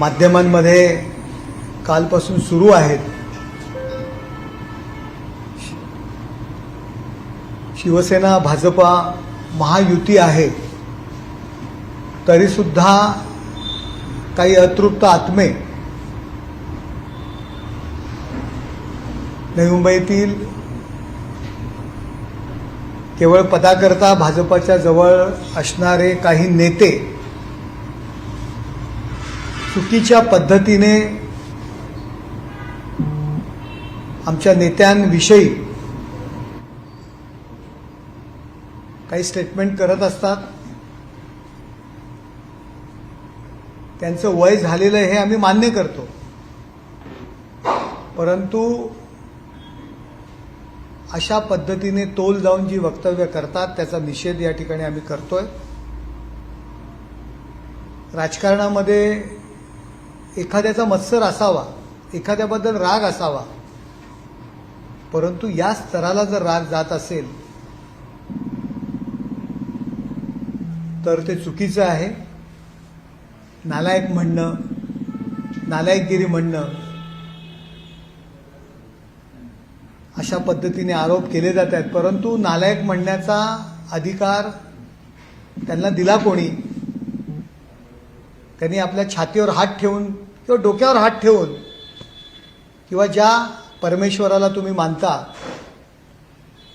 माध्यमांमध्ये कालपासून सुरू आहेत. शिवसेना भाजपा महायुती आहे. तरीसुद्धा काही अतृप्त आत्मे नवी मुंबईतील केवळ पदाकरता भाजपाच्या जवळ असणारे काही नेते चुकीच्या पद्धतीने आमच्या नेत्यांविषयी काही स्टेटमेंट करत असतात. त्यांचं वय झालेलं हे आम्ही मान्य करतो. परंतु अशा पद्धतीने तोल जाऊन जी वक्तव्य करतात त्याचा निषेध या ठिकाणी आम्ही करतोय. राजकारणामध्ये एखाद्याचा मत्सर असावा एखाद्याबद्दल राग असावा परंतु या स्तराला जर राग जात असेल तर ते चुकीचं आहे. नालायक म्हणणं नालायकगिरी म्हणणं अशा पद्धतीने आरोप केले जात आहेत. परंतु नालायक म्हणण्याचा अधिकार त्यांना दिला कोणी? त्यांनी आपल्या छातीवर हात ठेवून किंवा डोक्यावर हात ठेवून किंवा ज्या परमेश्वराला तुम्ही मानता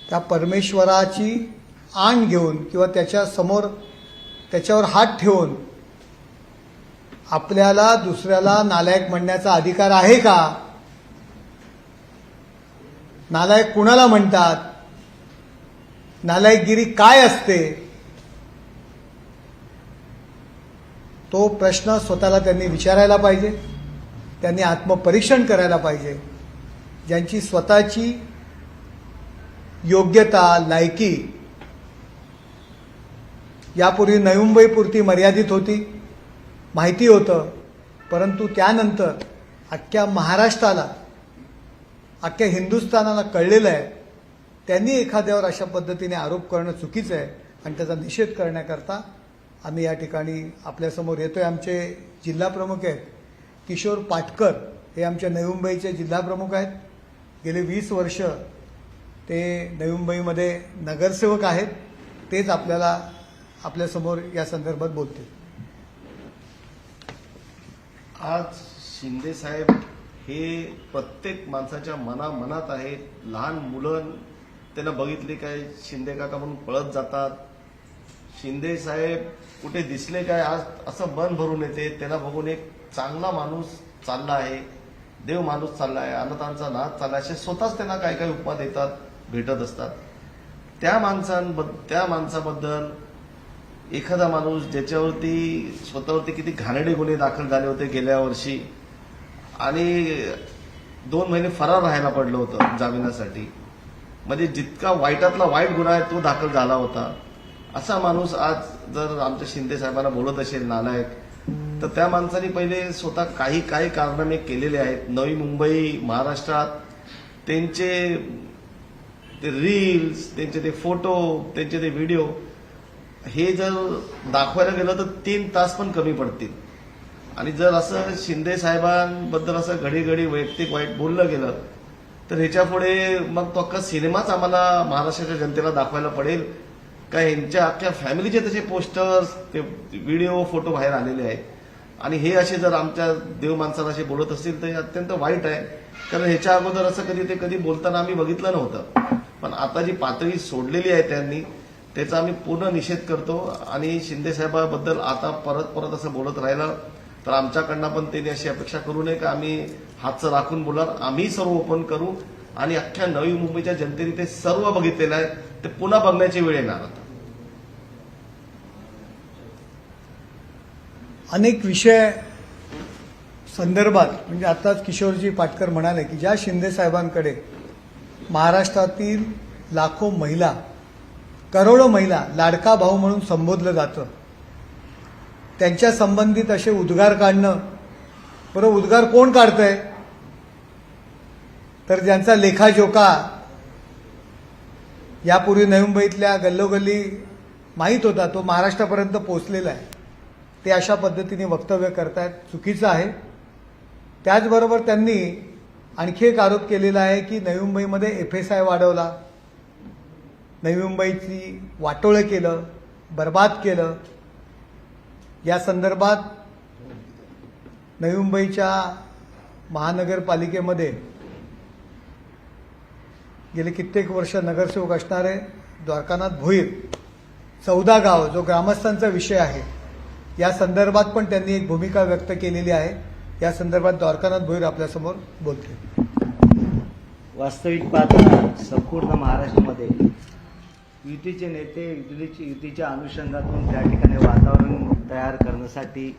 त्या परमेश्वराची आण घेऊन किंवा त्याच्यासमोर त्याच्यावर हात ठेवून आपल्याला दुसऱ्याला नालायक म्हणण्याचा अधिकार आहे का? नालायक कुणाला म्हणतात? नालायकगिरी काय असते? तो प्रश्न स्वतःला त्यांनी विचारायला पाहिजे त्यांनी आत्मपरीक्षण करायला पाहिजे. ज्यांची स्वतःची योग्यता लायकी यापूर्वी नवी मुंबईपुरती मर्यादित होती माहिती होतं परंतु त्यानंतर अख्ख्या महाराष्ट्राला अख्ख्या हिंदुस्थानाला कळलेलं आहे त्यांनी एखाद्यावर अशा पद्धतीने आरोप करणं चुकीचं आहे आणि त्याचा निषेध करण्याकरता आम्ही या ठिकाणी आपल्यासमोर येतोय. आमचे जिल्हा प्रमुख आहेत किशोर पाटकर हे आमच्या नवी मुंबईचे जिल्हा प्रमुख आहेत. गेले वीस वर्ष ते नवी मुंबईमध्ये नगरसेवक आहेत. तेच आपल्याला आपल्यासमोर या संदर्भात बोलतील. आज शिंदे साहेब हे प्रत्येक माणसाच्या मनामनात आहेत. लहान मुलं त्यांना बघितली काय शिंदे काका म्हणून पळत जातात. शिंदे साहेब कुठे दिसले काय? आज असं मन भरून येते. त्याला बघून एक चांगला माणूस चालला आहे. देव माणूस चालला आहे. अनाथांचा नाच चालला आहे. असे स्वतःच त्यांना काय काय उपमा देतात भेटत असतात. त्या माणसांबद्दल त्या माणसाबद्दल एखादा माणूस ज्याच्यावरती स्वतःवरती किती घाणेडे गुन्हे दाखल झाले होते गेल्या वर्षी आणि दोन महिने फरार राहायला पडलं होतं जामिनासाठी. म्हणजे जितका वाईटातला वाईट गुन्हा आहे तो दाखल झाला होता. असा माणूस आज जर आमच्या शिंदे साहेबांना बोलत असेल नालायक तर त्या माणसाने पहिले स्वतः काही काही कारनामे केलेले आहेत. नवी मुंबई महाराष्ट्रात त्यांचे ते रील्स त्यांचे ते फोटो त्यांचे ते व्हिडिओ हे जर दाखवायला गेलं तर तीन तास पण कमी पडतील. आणि जर असं शिंदे साहेबांबद्दल असं घडी घडी वैयक्तिक वाईट बोललं गेलं तर ह्याच्या पुढे मग तो अख्खा सिनेमाच आम्हाला महाराष्ट्राच्या जनतेला दाखवायला पडेल. का ह्यांच्या अख्ख्या फॅमिलीचे तसे पोस्टर्स ते व्हिडिओ फोटो बाहेर आलेले आहेत. आणि हे असे जर आमच्या देव माणसाला असे बोलत असतील तर हे अत्यंत वाईट आहे. कारण ह्याच्या अगोदर असं कधी ते कधी बोलताना आम्ही बघितलं नव्हतं. पण आता जी पातळी सोडलेली आहे त्यांनी त्याचा आम्ही पूर्ण निषेध करतो. आणि शिंदे साहेबाबद्दल आता परत परत असं बोलत राहिलं तर आमच्याकडनं पण त्यांनी अशी अपेक्षा करू नये का आम्ही हातचं राखून बोलणार. आम्ही सर्व ओपन करू. आणि अख्ख्या नवी मुंबईच्या जनतेने ते सर्व बघितलेलं आहे. ते पुन्हा बघण्याची वेळ येणार आता. अनेक विषय संदर्भात म्हणजे आताच किशोरजी पाटकर म्हणाले की ज्या शिंदे साहेबांकडे महाराष्ट्रातील लाखो महिला करोडो महिला लाडका भाऊ म्हणून संबोधलं जातं त्यांच्या संबंधित असे उद्गार काढणं बरं उद्गार कोण काढतंय? तर ज्यांचा लेखाजोखा यापूर्वी नवी मुंबईतल्या गल्लोगल्ली माहीत होता तो महाराष्ट्रापर्यंत पोहोचलेला आहे. ते अशा पद्धतीने वक्तव्य करतायत. चुकीचं आहे. त्याचबरोबर त्यांनी आणखी एक आरोप केलेला आहे की नवी मुंबईमध्ये एफ एस आय वाढवला. नवी मुंबईची वाटोळं केलं बर्बाद केलं. या संदर्भात नवी मुंबईच्या महानगरपालिकेमध्ये गेले कित्येक वर्ष नगरसेवक असणारे द्वारकानाथ भोईर चौदा गाव जो ग्रामस्थांचा विषय आहे या संदर्भात पण त्यांनी एक भूमिका व्यक्त केलेली आहे. या संदर्भात द्वारकानाथ भोईर आपल्यासमोर बोलते वास्तविक पाहता संपूर्ण महाराष्ट्रामध्ये युतीचे नेते युतीची युतीच्या अनुषंगातून त्या ठिकाणी वातावरण तयार करण्यासाठी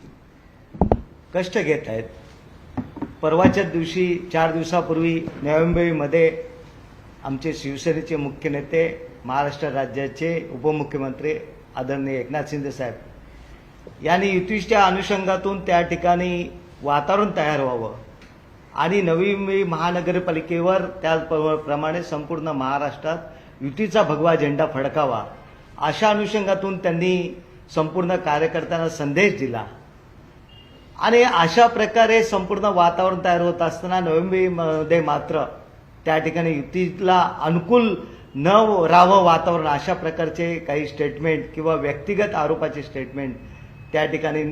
कष्ट घेत आहेत. परवाच्या दिवशी चार दिवसापूर्वी नवी मुंबईमध्ये आमचे शिवसेनेचे मुख्य नेते महाराष्ट्र राज्याचे उपमुख्यमंत्री आदरणीय एकनाथ शिंदे साहेब. यांनी युतीच्या अनुषंगातून त्या ठिकाणी वातावरण तयार व्हावं आणि नवी मुंबई महानगरपालिकेवर त्याचप्रमाणे संपूर्ण महाराष्ट्रात युतीचा भगवा झेंडा फडकावा अशा अनुषंगातून त्यांनी संपूर्ण कार्यकर्त्यांना संदेश दिला. आणि अशा प्रकारे संपूर्ण वातावरण तयार होत असताना नवी मुंबईमध्ये मात्र त्या ठिकाणी युतीला अनुकूल न राहावं वातावरण अशा प्रकारचे काही स्टेटमेंट किंवा व्यक्तिगत आरोपाचे स्टेटमेंट त्या ठिकाणी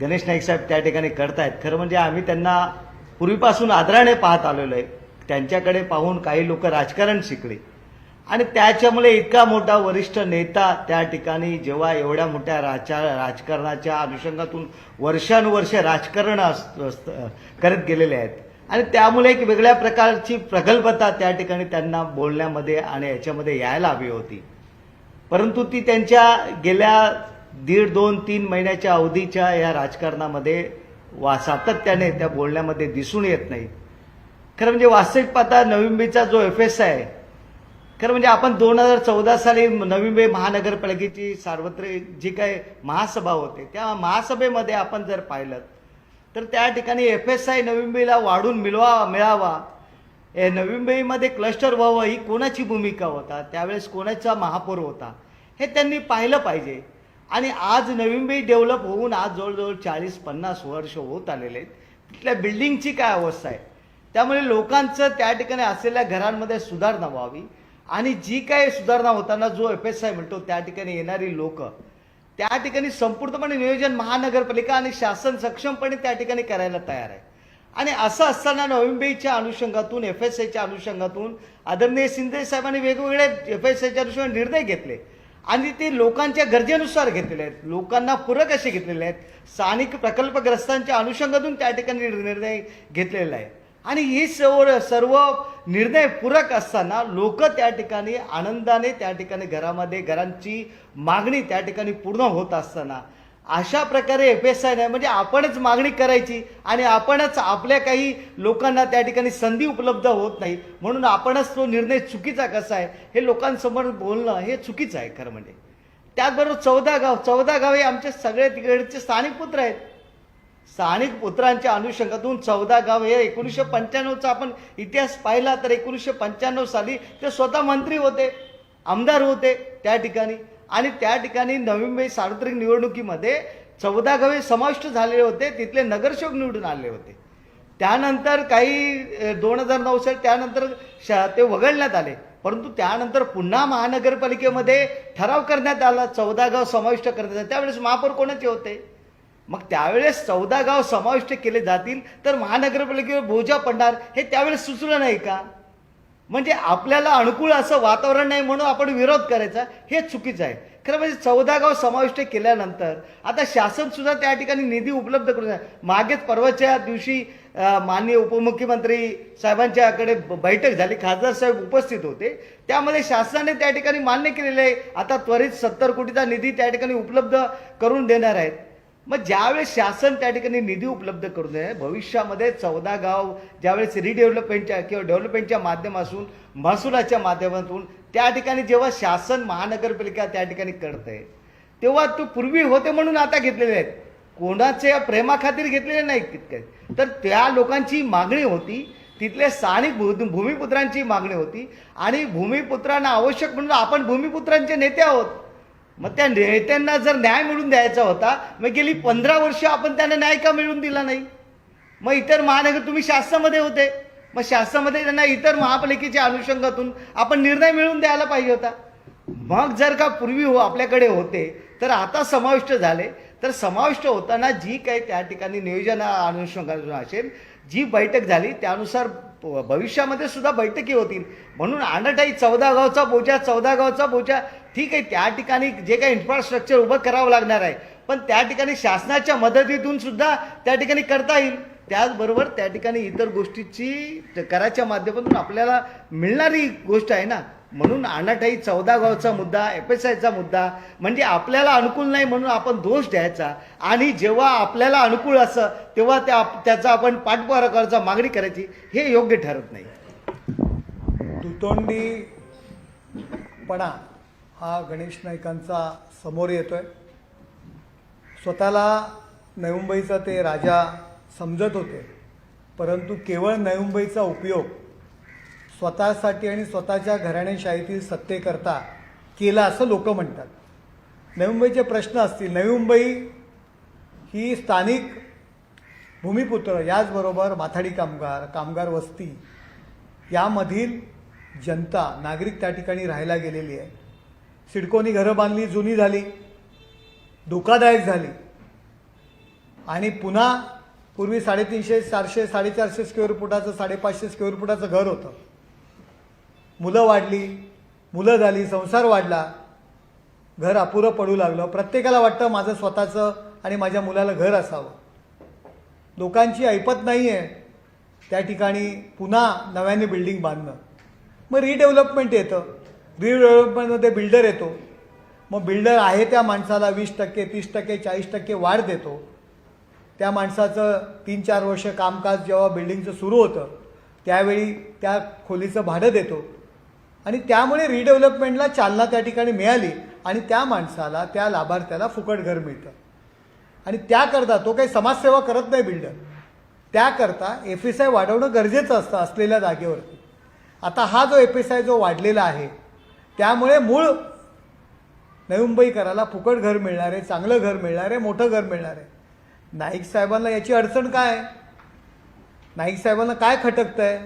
गणेश नाईक साहेब त्या ठिकाणी करतायत. खरं म्हणजे आम्ही त्यांना पूर्वीपासून आदराने पाहत आलेलो आहे. त्यांच्याकडे पाहून काही लोक राजकारण शिकले. आणि त्याच्यामुळे इतका मोठा वरिष्ठ नेता त्या ठिकाणी जेव्हा एवढ्या मोठ्या राजा राजकारणाच्या अनुषंगातून वर्षानुवर्षे राजकारण अस- करत गेलेले आहेत. आणि त्यामुळे एक वेगळ्या प्रकारची प्रगल्भता त्या ठिकाणी त्यांना बोलण्यामध्ये आणि याच्यामध्ये यायला हवी होती. परंतु ती त्यांच्या गेल्या दीड दोन तीन महिन्याच्या अवधीच्या या राजकारणामध्ये वा सातत्याने त्या बोलण्यामध्ये दिसून येत नाही खरं म्हणजे वास्तविक पाहता नवी मुंबईचा जो एफ एस आहे खरं म्हणजे आपण दोन हजार चौदा साली नवी मुंबई महानगरपालिकेची सार्वत्रिक जी काय महासभा होते त्या महासभेमध्ये आपण जर पाहिलं तर त्या ठिकाणी एफ एस आय नवी मुंबईला वाढून मिळवा मिळावा. ए नवी मुंबईमध्ये क्लस्टर व्हावं ही कोणाची भूमिका होता? त्यावेळेस कोणाचा महापौर होता? हे त्यांनी पाहिलं पाहिजे. आणि आज नवी मुंबई डेव्हलप होऊन आज जवळजवळ चाळीस पन्नास वर्ष होत आलेले आहेत. तिथल्या बिल्डिंगची काय अवस्था आहे? त्यामुळे लोकांचं त्या ठिकाणी असलेल्या घरांमध्ये सुधारणा व्हावी. आणि जी काय सुधारणा होताना जो एफ एस आय म्हणतो त्या ठिकाणी येणारी लोकं त्या ठिकाणी संपूर्णपणे नियोजन महानगरपालिका आणि शासन सक्षमपणे त्या ठिकाणी करायला तयार आहे. आणि असं असताना नोव्हेंबरच्या अनुषंगातून एफ एस एच्या अनुषंगातून आदरणीय शिंदे साहेबांनी वेगवेगळे एफ एस एच्या अनुषंगाने निर्णय घेतले. आणि ते लोकांच्या गरजेनुसार घेतलेले आहेत. लोकांना पूरक असे घेतलेले आहेत. स्थानिक प्रकल्पग्रस्तांच्या अनुषंगातून त्या ठिकाणी निर्णय घेतलेला आहे. आणि ही सर्व सर्व निर्णयपूरक असताना लोक त्या ठिकाणी आनंदाने त्या ठिकाणी घरामध्ये घरांची मागणी त्या ठिकाणी पूर्ण होत असताना. अशा प्रकारे एफ एस आय नाही म्हणजे आपणच मागणी करायची आणि आपणच आपल्या काही लोकांना त्या ठिकाणी संधी उपलब्ध होत नाही. म्हणून आपणच तो निर्णय चुकीचा कसा आहे हे लोकांसमोर बोलणं हे चुकीचं आहे खरं म्हणजे. त्याचबरोबर चौदा गाव चौदा गाव हे आमचे सगळे तिकडचे स्थानिक पुत्र आहेत. स्थानिक पुत्रांच्या अनुषंगातून चौदा गाव हे एकोणीसशे पंच्याण्णवचा आपण इतिहास पाहिला तर एकोणीसशे पंच्याण्णव साली ते स्वतः मंत्री होते आमदार होते त्या ठिकाणी. आणि त्या ठिकाणी नवी मुंबई सार्वत्रिक निवडणुकीमध्ये चौदा गावे समाविष्ट झालेले होते तिथले नगरसेवक निवडून आले होते. त्यानंतर काही दोन हजार नऊ साली त्यानंतर श ते वगळण्यात आले. परंतु त्यानंतर पुन्हा महानगरपालिकेमध्ये ठराव करण्यात आला चौदा गाव समाविष्ट करण्यात आला त्यावेळेस महापौर कोणाचे होते? मग त्यावेळेस चौदा गाव समाविष्ट केले जातील तर महानगरपालिकेवर बोजा पडणार हे त्यावेळेस सुचलं नाही का? म्हणजे आपल्याला अनुकूल असं वातावरण नाही म्हणून आपण विरोध करायचा हे चुकीचं आहे. खरं म्हणजे चौदा गाव समाविष्ट केल्यानंतर आता शासनसुद्धा त्या ठिकाणी निधी उपलब्ध करून मागेच परवाच्या दिवशी माननीय उपमुख्यमंत्री साहेबांच्याकडे बैठक झाली. खासदार साहेब उपस्थित होते. त्यामध्ये शासनाने त्या ठिकाणी मान्य केलेलं आहे. आता त्वरित सत्तर कोटीचा निधी त्या ठिकाणी उपलब्ध करून देणार आहेत. मग ज्यावेळेस शासन त्या ठिकाणी निधी उपलब्ध करून दे भविष्यामध्ये चौदा गाव ज्यावेळेस रिडेव्हलपमेंटच्या किंवा डेव्हलपमेंटच्या माध्यमातून महसुलाच्या माध्यमातून त्या ठिकाणी जेव्हा शासन महानगरपालिका त्या ठिकाणी करते तेव्हा तो पूर्वी होते म्हणून आता घेतलेले आहेत. कोणाच्या प्रेमाखातीर घेतलेले नाहीत तितके. तर त्या लोकांची मागणी होती तिथले स्थानिक भू- भूमिपुत्रांची मागणी होती आणि भूमिपुत्रांना आवश्यक म्हणून आपण भूमिपुत्रांचे नेते आहोत. मग त्या नेत्यांना जर न्याय मिळून द्यायचा होता मग गेली पंधरा वर्ष आपण त्यांना न्याय का मिळून दिला नाही? मग इतर महानगर तुम्ही शासनामध्ये होते. मग शासनामध्ये त्यांना इतर महापालिकेच्या अनुषंगातून आपण निर्णय मिळवून द्यायला पाहिजे होता. मग जर का पूर्वी हो आपल्याकडे होते तर आता समाविष्ट झाले. तर समाविष्ट होताना जी काही त्या ठिकाणी नियोजन अनुषंगातून असेल जी बैठक झाली त्यानुसार भविष्यामध्ये सुद्धा बैठकी होतील. म्हणून अनटाई चौदा गावचा बोजा चौदा गावचा बोजा ठीक आहे त्या ठिकाणी जे काही इन्फ्रास्ट्रक्चर उभं करावं लागणार आहे पण त्या ठिकाणी शासनाच्या मदतीतून सुद्धा त्या ठिकाणी करता येईल. त्याचबरोबर त्या ठिकाणी इतर गोष्टीची कराच्या माध्यमातून आपल्याला मिळणारी गोष्ट आहे ना म्हणून अनाठाई चौदा गावचा मुद्दा एफ एस आयचा मुद्दा म्हणजे आपल्याला अनुकूल नाही म्हणून आपण दोष द्यायचा. आणि जेव्हा आपल्याला अनुकूल असं तेव्हा त्या त्याचा आपण पाठपुरा करायचा मागणी करायची हे योग्य ठरत नाही. दुतोंडीपणा हा गणेश नाईकांचा समोर येतोय. स्वतःला नवी मुंबईचा ते राजा समजत होते परंतु केवळ नवी मुंबईचा उपयोग स्वतःसाठी आणि स्वतःच्या घराणेशाहीतील सत्तेकरता केला असं लोक म्हणतात. नवी मुंबईचे प्रश्न असतील नवी मुंबई ही स्थानिक भूमिपुत्र याचबरोबर माथाडी कामगार कामगार वस्ती यामधील जनता नागरिक त्या ठिकाणी राहायला गेलेली आहे. सिडकोनी घरं बांधली जुनी झाली धोकादायक झाली. आणि पुन्हा पूर्वी साडेतीनशे चारशे साडेचारशे स्क्वेअर फुटाचं साडेपाचशे स्क्वेअर फुटाचं घर होतं. मुलं वाढली मुलं झाली संसार वाढला घर अपुरं पडू लागलं. प्रत्येकाला वाटतं माझं स्वतःचं आणि माझ्या मुलाला घर असावं. लोकांची ऐपत नाही आहे त्या ठिकाणी पुन्हा नव्याने बिल्डिंग बांधणं. मग रिडेव्हलपमेंट येतं. रिडेव्हलपमेंटमध्ये बिल्डर येतो. मग बिल्डर आहे त्या माणसाला वीस टक्के तीस टक्के चाळीस टक्के वाढ देतो. त्या माणसाचं तीन चार वर्ष कामकाज जेव्हा बिल्डिंगचं सुरू होतं त्यावेळी त्या खोलीचं भाडं देतो. आणि त्यामुळे रिडेव्हलपमेंटला चालना त्या ठिकाणी मिळाली आणि त्या माणसाला त्या लाभार्थ्याला फुकट घर मिळतं. आणि त्याकरता तो काही समाजसेवा करत नाही बिल्डर त्याकरता एफ एस आय वाढवणं गरजेचं असतं असलेल्या जागेवरती. आता हा जो एफ एस आय जो वाढलेला आहे त्यामुळे मूळ नवी मुंबईकराला फुकट घर मिळणार आहे चांगलं घर मिळणार आहे मोठं घर मिळणार. आहे नाईक साहेबांना याची अडचण काय? आहे नाईक साहेबांना काय खटकतं आहे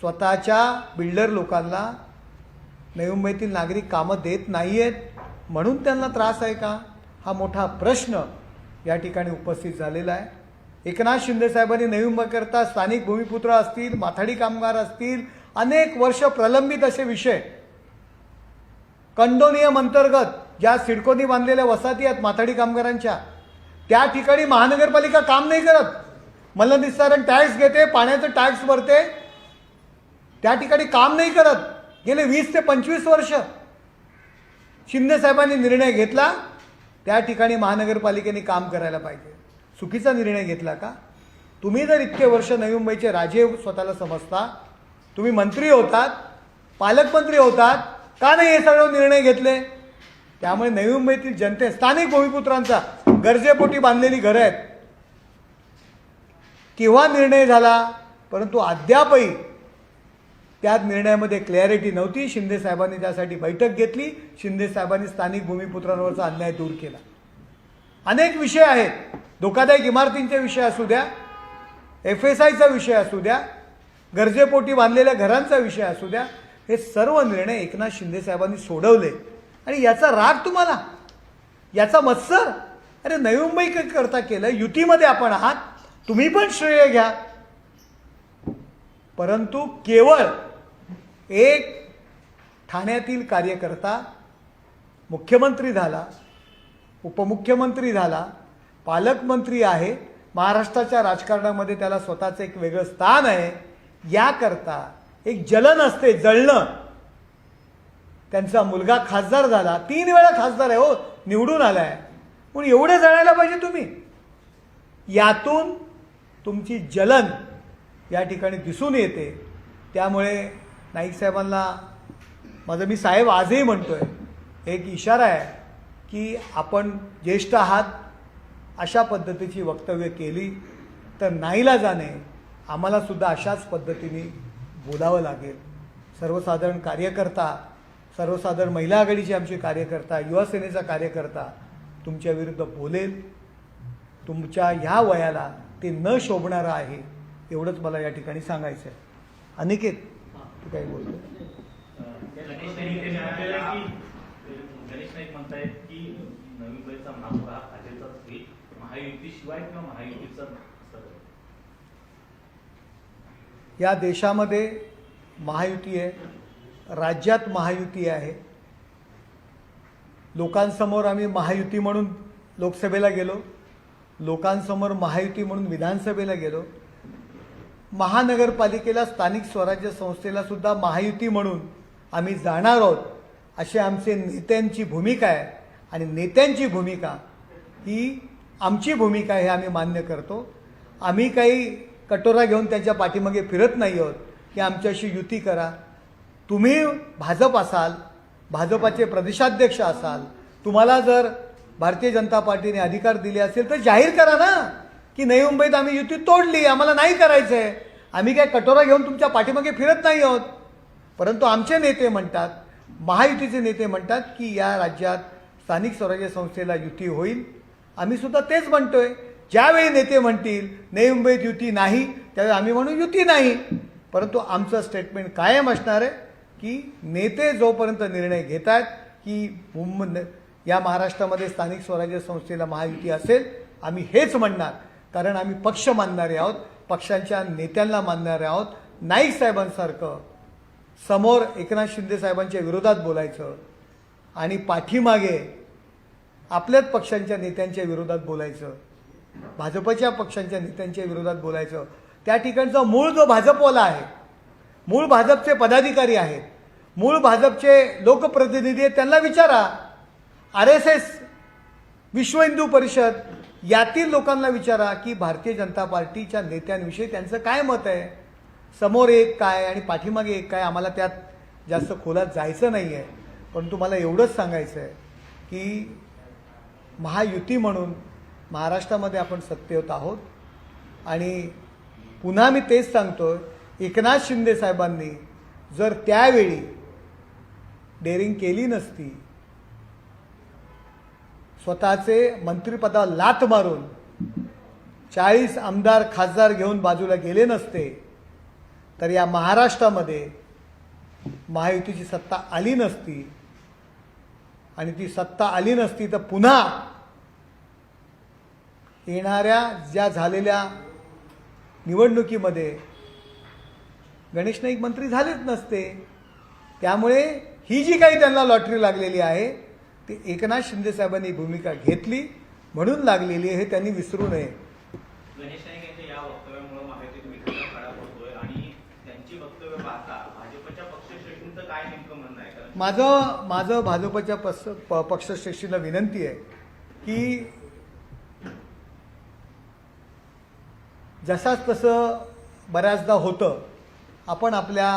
स्वतःच्या बिल्डर लोकांना नवी मुंबईतील नागरिक कामं देत नाही आहेत म्हणून त्यांना त्रास आहे का? हा मोठा प्रश्न या ठिकाणी उपस्थित झालेला आहे. एकनाथ शिंदेसाहेबांनी नवी मुंबईकरता स्थानिक भूमिपुत्र असतील माथाडी कामगार असतील अनेक वर्ष प्रलंबित असे विषय कंडोनियम अंतर्गत ज्या सिडकोनी बांधलेल्या वसाहती आहेत माथाडी कामगारांच्या त्या ठिकाणी महानगरपालिका काम नाही करत. मला मलनिस्तारण टॅक्स घेते पाण्याचं टॅक्स भरते त्या ठिकाणी काम नाही करत. गेले वीस ते पंचवीस वर्ष. शिंदेसाहेबांनी निर्णय घेतला. त्या ठिकाणी महानगरपालिकेने काम करायला पाहिजे. चुकीचा निर्णय घेतला का? तुम्ही जर इतके वर्ष नवी मुंबईचे राजे स्वतःला समजता तुम्ही मंत्री होतात पालकमंत्री होतात का नाही हे सगळं निर्णय घेतले? त्यामुळे नवी मुंबईतील जनते स्थानिक भूमिपुत्रांचा गरजेपोटी बांधलेली घरं आहेत. केव्हा निर्णय झाला? परंतु अद्यापही त्या निर्णयामध्ये क्लॅरिटी नव्हती. शिंदे साहेबांनी त्यासाठी बैठक घेतली. शिंदे साहेबांनी स्थानिक भूमिपुत्रांवरचा अन्याय दूर केला. अनेक विषय आहेत. धोकादायक इमारतींचे विषय असू द्या एफ एस आयचा विषय असू द्या गरजेपोटी बांधलेल्या घरांचा विषय असू द्या हे सर्व निर्णय एकनाथ शिंदे साहेबांनी सोडवले. आणि याचा राग तुम्हाला? याचा मत्सर? अरे नवी मुंबई करता केलं युतीमध्ये आपण आहात. तुम्ही पण श्रेय घ्या. परंतु केवळ एक ठाण्यातील कार्यकर्ता मुख्यमंत्री झाला उपमुख्यमंत्री झाला पालकमंत्री आहे महाराष्ट्राच्या राजकारणामध्ये त्याला स्वतःचं एक वेगळं स्थान आहे याकरता एक जलन असते जळणं. त्यांचा मुलगा खासदार झाला तीन वेळा खासदार आहे हो निवडून आलाय. पण एवढे जळायला पाहिजे तुम्ही. यातून तुमची जलन या ठिकाणी दिसून येते. त्यामुळे नाईक साहेबांना माझं मी साहेब आजही म्हणतो आहे एक इशारा आहे की आपण ज्येष्ठ आहात अशा पद्धतीची वक्तव्य केली तर नाहीला जाणे आम्हालासुद्धा अशाच पद्धतीने बोलावं लागेल. सर्वसाधारण कार्यकर्ता सर्वसाधारण महिला आघाडीचे आमचे कार्यकर्ता युवासेनेचा कार्यकर्ता तुमच्या विरुद्ध बोलेल. तुमच्या ह्या वयाला ते न शोभणारं आहे एवढंच मला या ठिकाणी सांगायचं आहे अनिकेत तू काय बोलतो गणेश नाईक यांनी म्हटलेलं आहे की गणेश नाईक म्हणतायत की नवी मुंबईचा महापौर भाजपचाच होईल महायुतीशिवाय किंवा महायुतीचा असं या देशामध्ये महायुती आहे राज्यात महायुती आहे. लोकांसमोर आम्ही महायुती म्हणून लोकसभेला गेलो. लोकांसमोर महायुती म्हणून विधानसभेला गेलो. महानगरपालिकेला स्थानिक स्वराज्य संस्थेला सुद्धा महायुती म्हणून आम्ही जाणार आहोत अशी आमचे नेत्यांची भूमिका आहे. आणि नेत्यांची भूमिका ही आमची भूमिका हे आम्ही मान्य करतो. आम्ही काही कटोरा घेऊन त्यांच्या पाठीमागे फिरत नाही आहोत. की आमच्याशी युती करा. तुम्ही भाजप असाल भाजपाचे प्रदेशाध्यक्ष असाल तुम्हाला जर भारतीय जनता पार्टीने अधिकार दिले असेल तर जाहीर करा ना. की नवी मुंबईत आम्ही युती तोडली आम्हाला नाही करायचं आहे आम्ही काय कटोरा घेऊन तुमच्या पाठीमागे फिरत नाही आहोत. परंतु आमचे नेते म्हणतात महायुतीचे नेते म्हणतात की या राज्यात स्थानिक स्वराज्य संस्थेला युती होईल. आम्ही सुद्धा तेच म्हणतोय. ज्यावेळी नेते म्हणतील नवी मुंबईत युती नाही त्यावेळी आम्ही म्हणू युती नाही. परंतु आमचं स्टेटमेंट कायम असणार आहे की नेते जोपर्यंत निर्णय घेत आहेत की मुंब या महाराष्ट्रामध्ये स्थानिक स्वराज्य संस्थेला महायुती असेल आम्ही हेच म्हणणार. कारण आम्ही पक्ष मानणारे आहोत पक्षांच्या नेत्यांना मानणारे आहोत. नाईक साहेबांसारखं समोर एकनाथ शिंदे साहेबांच्या विरोधात बोलायचं आणि पाठीमागे आपल्याच पक्षांच्या नेत्यांच्या विरोधात बोलायचं भाजपच्या पक्षांच्या नेत्यांच्या विरोधात बोलायचं. त्या ठिकाणचा मूळ जो भाजपवाला आहे मूळ भाजपचे पदाधिकारी आहेत मूळ भाजपचे लोकप्रतिनिधी आहेत त्यांना विचारा. आर एस एस विश्व हिंदू परिषद यातील लोकांना विचारा की भारतीय जनता पार्टीच्या नेत्यांविषयी त्यांचं काय मत आहे? समोर एक काय आणि पाठीमागे एक काय? आम्हाला त्यात जास्त खोलात जायचं नाही आहे परंतु मला एवढंच सांगायचं आहे की महायुती म्हणून महाराष्ट्रामध्ये आपण सत्तेत आहोत. आणि पुन्हा मी तेच सांगतो एकनाथ शिंदे साहेबांनी जर त्यावेळी डेअरिंग केली नसती स्वतःचे मंत्रिपदाला लात मारून चाळीस आमदार खासदार घेऊन बाजूला गेले नसते तर या महाराष्ट्रामध्ये महायुतीची सत्ता आली नसती. आणि ती सत्ता आली नसती तर पुन्हा येणाऱ्या ज्या झालेल्या निवडणुकीमध्ये गणेश नाईक मंत्री झालेच नसते. त्यामुळे ही जी काही त्यांना लॉटरी लागलेली आहे ती एकनाथ शिंदे साहेबांनी भूमिका घेतली म्हणून लागलेली आहे हे त्यांनी विसरू नये. गणेश नाईक यांच्या या वक्तव्यामुळे महायुतीत विखुरला खडा पडतोय आणि त्यांची वक्तव्य पाहता भाजपच्या पक्षश्रेष्ठींचं काय नेमकं म्हणणं आहे? कारण माझं माझं भाजपच्या पक्ष प- पक्षश्रेष्ठीला विनंती आहे की जसाच तसं बऱ्याचदा होतं आपण आपल्या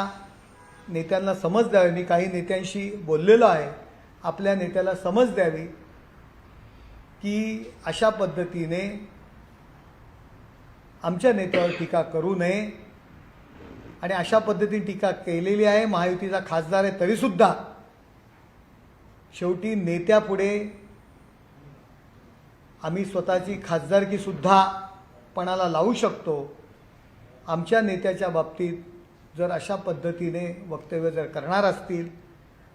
नेत्यांना समज द्यावी मी काही नेत्यांशी बोललेलो आहे आपल्या नेत्याला समज द्यावी की अशा पद्धतीने आमच्या नेत्यावर टीका करू नये आणि अशा पद्धतीने टीका केलेली आहे महायुतीचा खासदार आहे तरीसुद्धा शेवटी नेत्यापुढे आम्ही स्वतःची खासदारकीसुद्धा पणाला लावू शकतो. आमच्या नेत्याच्या बाबतीत जर अशा पद्धतीने वक्तव्य जर करणार असतील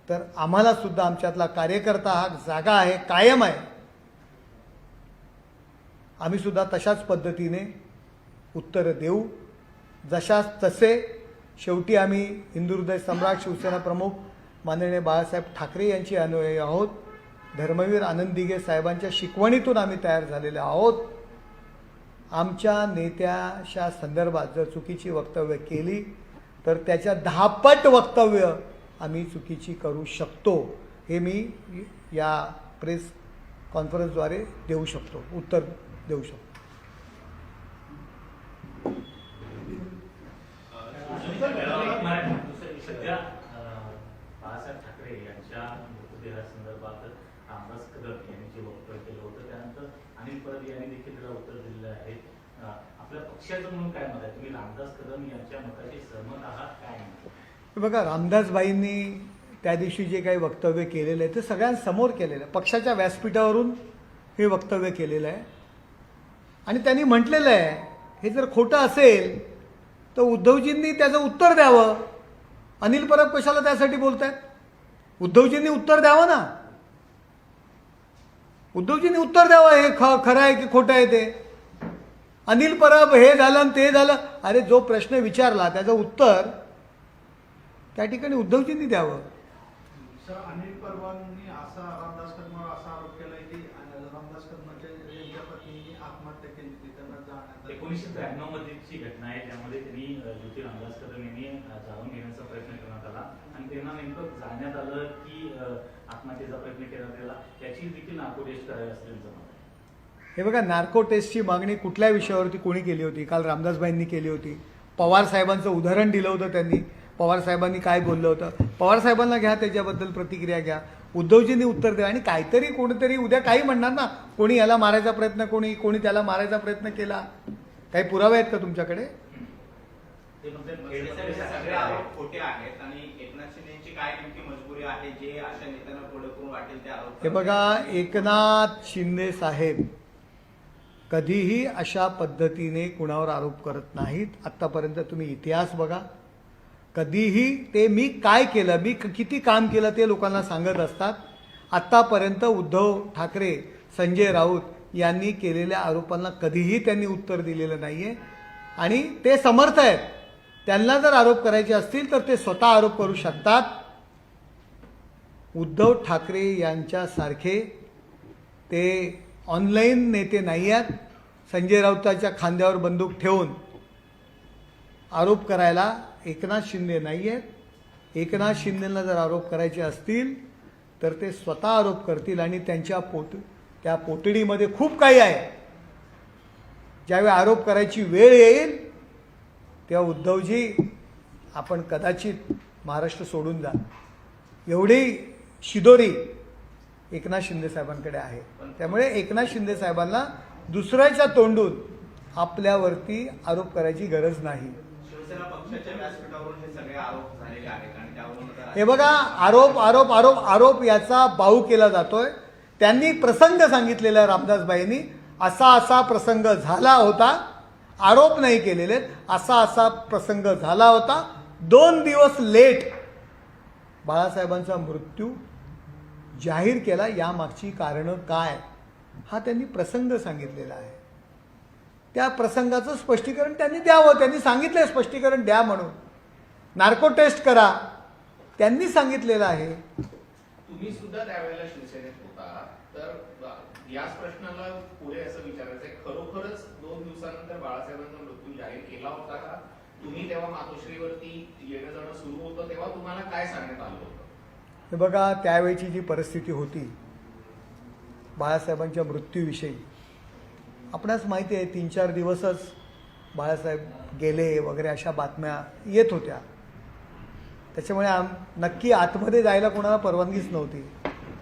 तर आम्हाला सुद्धा आमच्यातला कार्यकर्ता हा जागा आहे कायम आहे. आम्ही सुद्धा तशाच पद्धतीने उत्तरं देऊ. जशास तसे शेवटी आम्ही हिंदुहृदय सम्राट शिवसेना प्रमुख माननीय बाळासाहेब ठाकरे यांची अनुयायी आहोत. धर्मवीर आनंदिगे साहेबांच्या शिकवणीतून आम्ही तयार झालेले आहोत. आमच्या नेत्याच्या संदर्भात जर चुकीची वक्तव्य केली तर त्याच्या दहापट वक्तव्य आम्ही चुकीची करू शकतो हे मी या प्रेस कॉन्फरन्सद्वारे देऊ शकतो उत्तर देऊ शकतो. सध्या बाळासाहेब ठाकरे यांच्या मृतदेहासंदर्भात रामदास कदम यांनी जे वक्तव्य केलं होतं त्यानंतर अनिल परब यांनी देखील त्याला उत्तर दिलेलं आहे. आपल्या पक्षाचं म्हणून काय मत आहे? तुम्ही रामदास कदम यांच्या मताशी सहमत आहात काय? बघा रामदासबाईंनी त्या दिवशी जे काही वक्तव्य केलेलं आहे ते सगळ्यांसमोर केलेलं आहे. पक्षाच्या व्यासपीठावरून हे वक्तव्य केलेलं आहे. आणि त्यांनी म्हटलेलं आहे हे जर खोटं असेल तर उद्धवजींनी त्याचं उत्तर द्यावं. अनिल परब कशाला त्यासाठी बोलत आहेत उद्धवजींनी उत्तर द्यावं ना? उद्धवजींनी उत्तर द्यावं हे ख खरं आहे की खोटं आहे ते? अनिल परब हे झालं आणि ते झालं. अरे जो प्रश्न विचारला त्याचं उत्तर त्या ठिकाणी उद्धवजींनी द्यावं. सर अनिल परवांनी असा रामदास कर्मावर असा आरोप केलाय की रामदास यांच्या पत्नीने आत्महत्या केली होती त्यांना जाण्यात आलं. एकोणीसशे त्र्याण्णव मध्येची घटना आहे त्यामध्ये त्यांनी ज्योती रामदास कदम यांनी अ, जाळून घेण्याचा प्रयत्न करण्यात आला. आणि त्यांना नेमकं जाण्यात आलं की आत्महत्येचा प्रयत्न करण्यात आला याची देखील नाको टेस्ट करावी असं त्यांचं मत हे बघा नार्को टेस्टची मागणी कुठल्या विषयावरती कोणी केली होती? काल रामदासबाईंनी केली होती. पवार साहेबांचं उदाहरण दिलं होतं त्यांनी. पवार साहेबांनी काय बोललं होतं? पवार साहेबांना घ्या त्याच्याबद्दल प्रतिक्रिया घ्या. उद्धवजींनी उत्तर द्या आणि काहीतरी कोणीतरी उद्या काही म्हणणार ना? कोणी याला मारायचा प्रयत्न कोणी कोणी त्याला मारायचा प्रयत्न केला? काही पुरावे आहेत का तुमच्याकडे? हे हे बघा एकनाथ शिंदे साहेब कधीही अशा पद्धतीने कुणावर आरोप करत नाहीत. आत्तापर्यंत तुम्ही इतिहास बघा. कधीही ते मी काय केलं मी क- किती काम केलं ते लोकांना सांगत असतात. आत्तापर्यंत उद्धव ठाकरे संजय राऊत यांनी केलेल्या आरोपांना कधीही त्यांनी उत्तर दिलेलं नाही आहे आणि ते समर्थ आहेत. त्यांना जर आरोप करायचे असतील तर ते स्वतः आरोप करू शकतात. उद्धव ठाकरे यांच्यासारखे ते ऑनलाईन नेते नाही आहेत संजय राऊताच्या खांद्यावर बंदूक ठेवून आरोप करायला एकनाथ शिंदे नाही आहेत एकनाथ शिंदेंना जर आरोप करायचे असतील तर ते स्वतः आरोप करतील आणि त्यांच्या पोट त्या पोटडीमध्ये खूप काही आहे. ज्यावेळी आरोप करायची वेळ येईल तेव्हा उद्धवजी आपण कदाचित महाराष्ट्र सोडून जा. एवढी शिदोरी एकनाथ शिंदे साहेबांकडे आहे. त्यामुळे एकनाथ शिंदे साहेबांना दुसऱ्याच्या तोंडून आपल्यावरती आरोप करायची गरज नाही. हे बघा आरोप आरोप आरोप आरोप याचा बाऊ केला जातोय. त्यांनी प्रसंग सांगितलेला आहे रामदासबाईंनी. असा असा प्रसंग झाला होता. आरोप नाही केलेले असा असा प्रसंग झाला होता. दोन दिवस लेट बाळासाहेबांचा मृत्यू जाहीर केला. यामागची कारणं काय? हा त्यांनी प्रसंग सांगितलेला आहे. त्या प्रसंगाचं स्पष्टीकरण त्यांनी द्यावं. त्यांनी सांगितलंय स्पष्टीकरण द्या म्हणून. नार्को टेस्ट करा. त्यांनी सांगितलेलं आहे. तुम्ही सुद्धा त्यावेळेला शिवसेनेत होता. तर याच प्रश्नाला पुढे असं विचारायचं आहे. खरोखरच दोन दिवसानंतर बाळासाहेबांचा मृत्यू जाहीर केला होता का? तुम्ही तेव्हा मातोश्रीवरती येणं जाणं सुरू होतं. तेव्हा तुम्हाला काय सांगण्यात आलं होतं? हे बघा त्यावेळची जी परिस्थिती होती बाळासाहेबांच्या मृत्यूविषयी आपणास माहिती आहे तीन चार दिवसच बाळासाहेब गेले वगैरे अशा बातम्या येत होत्या. त्याच्यामुळे आम नक्की आतमध्ये जायला कोणाला परवानगीच नव्हती.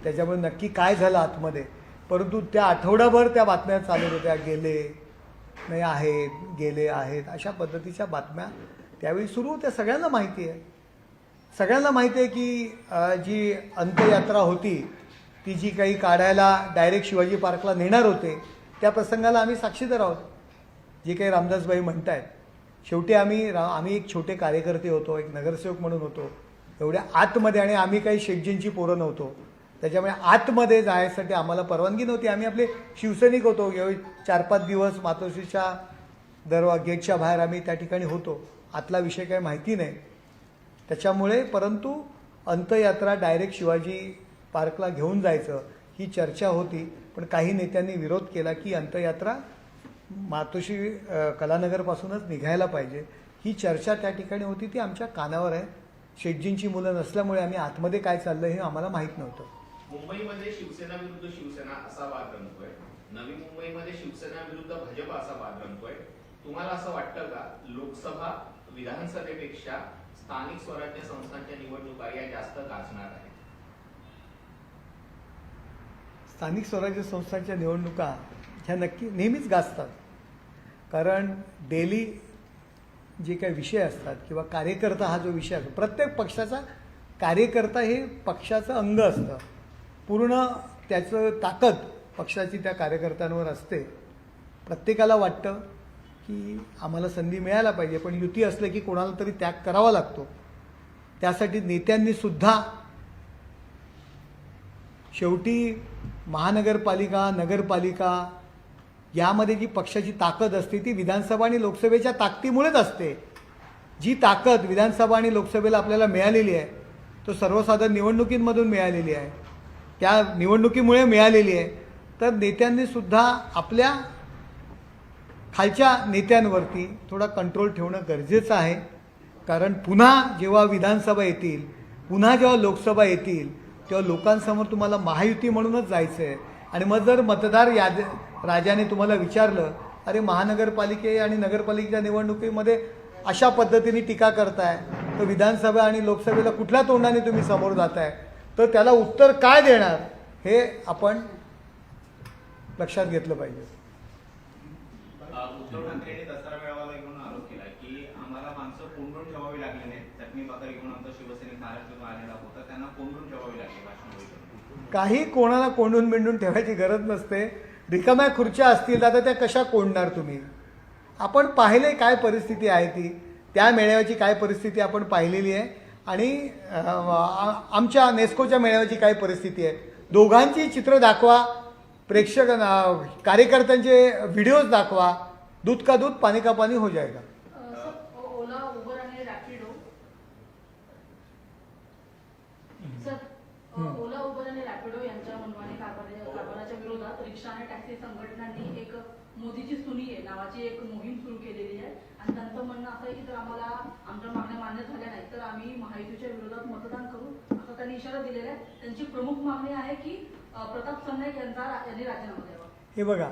त्याच्यामुळे नक्की काय झालं आतमध्ये? परंतु त्या आठवडाभर त्या बातम्या चालत होत्या गेले नाही आहेत गेले आहेत अशा पद्धतीच्या बातम्या त्यावेळी सुरू होत्या. सगळ्यांना माहिती आहे. सगळ्यांना माहिती आहे की जी अंत्ययात्रा होती ती जी काही काढायला डायरेक्ट शिवाजी पार्कला नेणार होते त्या प्रसंगाला आम्ही साक्षीदार आहोत. जे काही रामदासबाई म्हणतायत शेवटी आम्ही रा आम्ही एक छोटे कार्यकर्ते होतो एक नगरसेवक म्हणून होतो. एवढ्या आतमध्ये आणि आम्ही काही शेटजींची पोरं नव्हतो. त्याच्यामुळे आतमध्ये जायसाठी आम्हाला परवानगी नव्हती. आम्ही आपले शिवसैनिक होतो. यावेळी चार पाच दिवस मातोश्रीच्या दरवा गेटच्या बाहेर आम्ही त्या ठिकाणी होतो. आतला विषय काही माहिती नाही. त्याच्यामुळे परंतु अंत्ययात्रा डायरेक्ट शिवाजी पार्कला घेऊन जायचं ही चर्चा होती. पण काही नेत्यांनी विरोध केला की अंतयात्रा मातोश्री कलानगरपासूनच निघायला पाहिजे. ही चर्चा त्या ठिकाणी होती ती आमच्या कानावर आहे. शेटजींची मुलं नसल्यामुळे आम्ही आतमध्ये काय चाललं हे आम्हाला माहीत नव्हतं. मुंबईमध्ये शिवसेना विरुद्ध शिवसेना असा वाद रंगतोय. नवी मुंबईमध्ये शिवसेना विरुद्ध भाजप असा वाद रंगतोय. तुम्हाला असं वाटतं का? लोकसभा विधानसभेपेक्षा स्थानिक स्वराज्य संस्थांच्या निवडणुका या जास्त गाजणार आहेत? स्थानिक स्वराज्य संस्थांच्या निवडणुका ह्या नक्की नेहमीच गाजतात. कारण डेली जे काही विषय असतात किंवा कार्यकर्ता हा जो विषय असतो प्रत्येक पक्षाचा कार्यकर्ता हे पक्षाचं अंग असतं. पूर्ण त्याचं ताकद पक्षाची त्या कार्यकर्त्यांवर असते. प्रत्येकाला वाटतं की आम्हाला संधी मिळायला पाहिजे पण युती असलं की कोणाला तरी त्याग करावा लागतो. त्यासाठी नेत्यांनीसुद्धा शेवटी महानगरपालिका नगरपालिका यामध्ये जी पक्षाची ताकद असते ती विधानसभा आणि लोकसभेच्या ताकदीमुळेच असते. जी ताकद विधानसभा आणि लोकसभेला आपल्याला मिळालेली आहे तो सर्वसाधारण निवडणुकींमधून मिळालेली आहे. त्या निवडणुकीमुळे मिळालेली आहे. तर नेत्यांनी सुद्धा आपल्या खालच्या नेत्यांवरती थोडा कंट्रोल ठेवणं गरजेचं आहे. कारण पुन्हा जेव्हा विधानसभा येतील पुन्हा जेव्हा लोकसभा येतील तेव्हा लोकांसमोर तुम्हाला महायुती म्हणूनच जायचं आहे आणि मग जर मतदार याद राजाने तुम्हाला विचारलं अरे महानगरपालिके आणि नगरपालिकेच्या निवडणुकीमध्ये अशा पद्धतीने टीका करताय तर विधानसभा आणि लोकसभेला कुठल्या तोंडाने तुम्ही समोर जाताय? तर त्याला उत्तर काय देणार हे आपण लक्षात घेतलं पाहिजे अ, उद्धव ठाकरेंनी दसरा मेळाव्याला घेऊन आरोप केला की आम्हाला माणसं कोंडून ठेवावी लागली नाहीत चटणी भाकर घेऊन आमचा शिवसेनेत महाराष्ट्रातून आलेला होता त्यांना कोंडून ठेवावी लागली भाषण होईल काही कोणाला कोंडून बिंडून ठेवायची गरज नसते. रिकाम्या खुर्च्या असतील आता त्या कशा कोंडणार तुम्ही? आपण पाहिले काय परिस्थिती आहे ती. त्या मेळाव्याची काय परिस्थिती आपण पाहिलेली आहे. आणि आमच्या नेस्कोच्या मेळाव्याची काय परिस्थिती आहे. दोघांची चित्र दाखवा. प्रेक्षक कार्यकर्त्यांचे व्हिडिओज दाखवा. दूध का दूध पाणी का पाणी हो जाएगा सर, ओ- ओला उबर आणि रॅपिडो सर अ, ओला उबर आणि रॅपिडो यांच्या मनमानी कारभार- कारभाराच्या विरोधात रिक्षा आणि टॅक्सी संघटनांनी एक मोदीची सुनी आहे नावाची एक मोहीम सुरू केलेली आहे. आणि त्यांचं म्हणणं असं आहे की जर आम्हाला आमच्या मागण्या मान्य झाल्या नाही तर आम्ही महायुतीच्या विरोधात मतदान करू. असा त्यांनी इशारा दिलेला आहे. त्यांची प्रमुख मागणी आहे की प्रताप सरनाईक यांचा यांनी राजीनामा द्यावा. हे बघा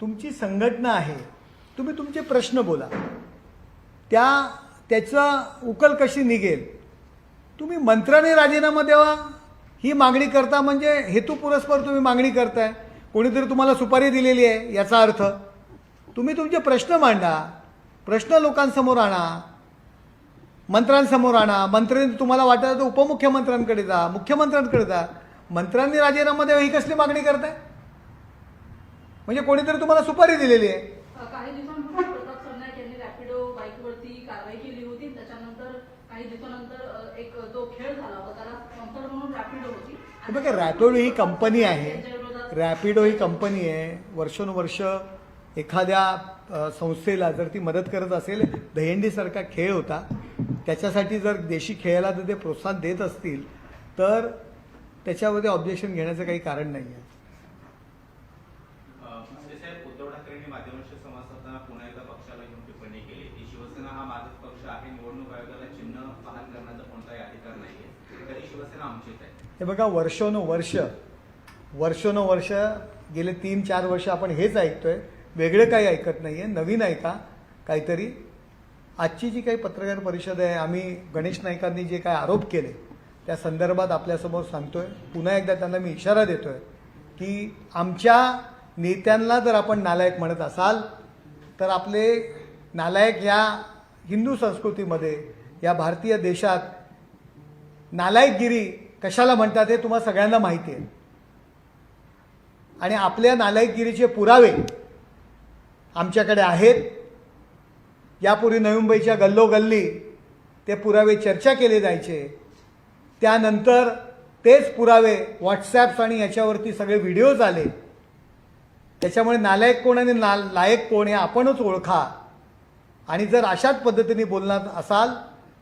तुमची संघटना आहे. तुम्ही तुमचे प्रश्न बोला. त्या त्याचा उकल कशी निघेल? तुम्ही मंत्र्याने राजीनामा द्यावा? ही मागणी करता म्हणजे हेतुपुरस्पर तुम्ही मागणी करताय. कोणीतरी तुम्हाला सुपारी दिलेली आहे याचा अर्थ. तुम्ही तुमचे प्रश्न मांडा प्रश्न लोकांसमोर आणा मंत्र्यांसमोर आणा. मंत्री तुम्हाला वाटत तर उपमुख्यमंत्र्यांकडे जा मुख्यमंत्र्यांकडे जा. मंत्र्यांनी राजीनामा द्यावा ही कसली मागणी करताय? म्हणजे कोणीतरी तुम्हाला सुपारी दिलेली आहे. रॅपिडो हे बघा रॅपिडो ही कंपनी आहे. रॅपिडो ही कंपनी आहे. वर्षानुवर्ष एखाद्या संस्थेला जर ती मदत करत असेल दहीहंडीसारखा खेळ होता त्याच्यासाठी जर देशी खेळाला जर ते प्रोत्साहन देत असतील तर त्याच्यामध्ये ऑब्जेक्शन घेण्याचं काही कारण नाही आहे साहेब उद्धव ठाकरेंनी माध्यमांशी संवाद साधताना पुन्हा एकदा पक्षाला घेऊन टिप्पणी केली. की शिवसेना हा माझाच पक्ष आहे निवडणूक आयोगाला चिन्ह पाहन करण्याचा कोणताही अधिकार नाहीये. तरी शिवसेना आमचीच आहे. हे बघा वर्षानुवर्ष वर्षानुवर्ष गेले तीन चार वर्ष आपण हेच ऐकतोय. वेगळं काही ऐकत नाही आहे नवीन ऐका काहीतरी. आजची जी काही पत्रकार परिषद आहे आम्ही गणेश नाईकांनी जे काय आरोप केले त्या संदर्भात आपल्यासमोर सांगतोय. पुन्हा एकदा त्यांना मी इशारा देतोय की आमच्या नेत्यांना जर आपण नालायक म्हणत असाल तर आपले नालायक या हिंदू संस्कृतीमध्ये या भारतीय देशात नालायकगिरी कशाला म्हणतात हे तुम्हाला सगळ्यांना माहिती आहे. आणि आपल्या नालायकगिरीचे पुरावे आमच्याकडे आहेत. यापूर्वी नवी मुंबईच्या गल्लोगल्ली ते पुरावे चर्चा केले जायचे. त्यानंतर तेच पुरावे व्हॉट्सॲप्स आणि याच्यावरती सगळे व्हिडिओज आले. त्याच्यामुळे नालायक कोण आणि ना लायक कोण हे आपणच ओळखा. आणि जर अशाच पद्धतीने बोलणार असाल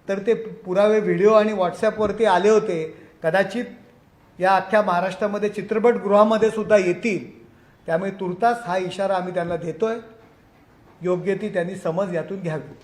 तर ते पुरावे व्हिडिओ आणि व्हॉट्सॲपवरती आले होते. कदाचित या अख्ख्या महाराष्ट्रामध्ये चित्रपटगृहामध्ये सुद्धा येतील. त्यामुळे तुर्तास हा इशारा आम्ही त्यांना आहे योग्य ती त्यांनी समज यातून घ्यावी.